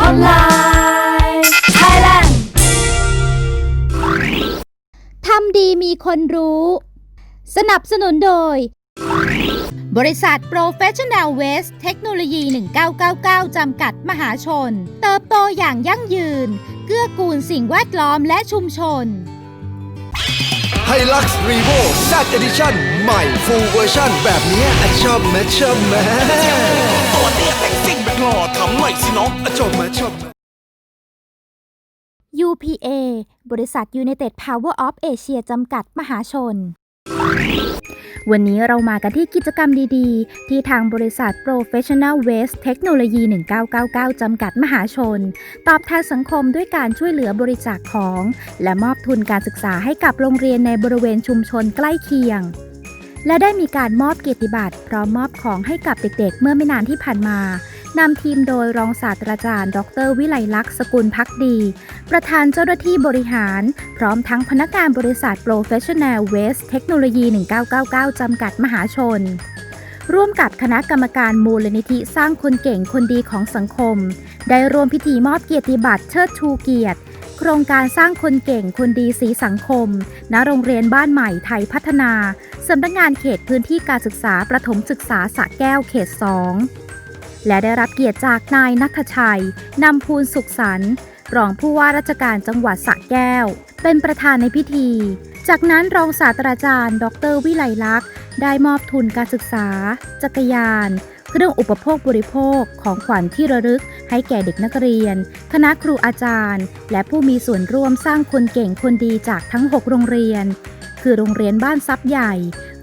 Hotline Thailand ทำดีมีคนรู้ สนับสนุนโดย บริษัท Professional Waste เทคโนโลยี 1999 จำกัดมหาชน เติบโตอย่างยั่งยืน เกื้อกูลสิ่งแวดล้อมและชุมชน ไฮลักซ์รีโวแซดเอดิชั่นใหม่ฟูลเวอร์ชันแบบนี้อะชอบไหมชอบไหม หล่อทำหน่อยสิน้องอะชอบไหมชอบไหม UPA บริษัท United Power of Asia จำกัดมหาชน วันนี้เรามากันที่กิจกรรมดีๆ ที่ทางบริษัท Professional Waste เทคโนโลยี1999 จำกัดมหาชน ตอบแทนสังคมด้วยการช่วยเหลือบริจาคของ และมอบทุนการศึกษาให้กับโรงเรียนในบริเวณชุมชนใกล้เคียง และได้มีการมอบเกียรติบัตรพร้อมมอบของให้กับเด็กๆ เมื่อไม่นานที่ผ่านมา นำทีมโดยรองศาสตราจารย์ ดร วิไลลักษณ์สกุลพักดี ประธานเจ้าหน้าที่บริหาร พร้อมทั้งพนักงานบริษัท Professional Waste เทคโนโลยี 1999 จำกัดมหาชน ร่วมกับคณะกรรมการมูลนิธิสร้างคนเก่งคนดีของสังคม ได้ร่วมพิธีมอบเกียรติบัตรเชิดชูเกียรติโครงการสร้างคนเก่งคนดีสีสังคม ณ โรงเรียนบ้านใหม่ไทยพัฒนา สำนักงานเขตพื้นที่การศึกษาประถมศึกษาสระแก้วเขต 2 และได้รับเกียรติจากนายนัทชัย นำภูลสุขสันต์รองผู้ว่าราชการจังหวัดสระแก้ว เป็นประธานในพิธี จากนั้นรองศาสตราจารย์ ดร วิไลลักษณ์ ได้มอบทุนการศึกษา จักรยาน เครื่องอุปโภคบริโภคของขวัญที่ระลึก ให้แก่เด็กนักเรียน คณะครูอาจารย์ และผู้มีส่วนร่วมสร้างคนเก่งคนดีจากทั้ง 6 โรงเรียน คือโรงเรียนบ้านซับใหญ่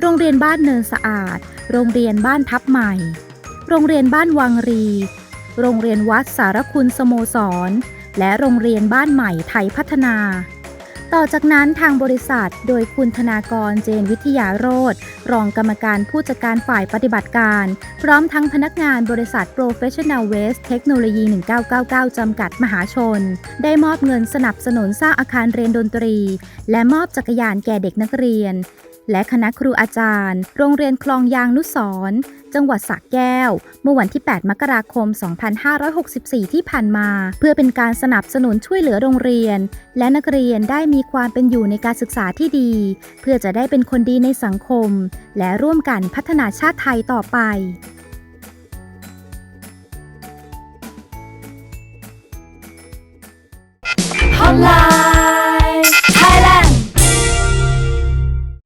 โรงเรียนบ้านเนินสะอาด โรงเรียนบ้านทับใหม่ โรงเรียนบ้านวังรี โรงเรียนวัดสารคุณสโมสร และโรงเรียนบ้านใหม่ไทยพัฒนา ต่อจากนั้นทางบริษัทโดยคุณธนากรเจนวิทยาโรธรองกรรมการผู้จัดการฝ่ายปฏิบัติการ พร้อมทั้งพนักงานบริษัท Professional Waste เทคโนโลยี 1999 จำกัดมหาชน ได้มอบเงินสนับสนุนสร้างอาคารเรียนดนตรี และมอบจักรยานแก่เด็กนักเรียน และคณะครูอาจารย์ โรงเรียนคลองยางนุสรจังหวัดสักแก้ว เมื่อวันที่ 8 มกราคม 2564 ที่ผ่านมา เพื่อเป็นการสนับสนุนช่วยเหลือโรงเรียน และนักเรียนได้มีความเป็นอยู่ในการศึกษาที่ดี เพื่อจะได้เป็นคนดีในสังคม และร่วมกันพัฒนาชาติไทยต่อไปออนไล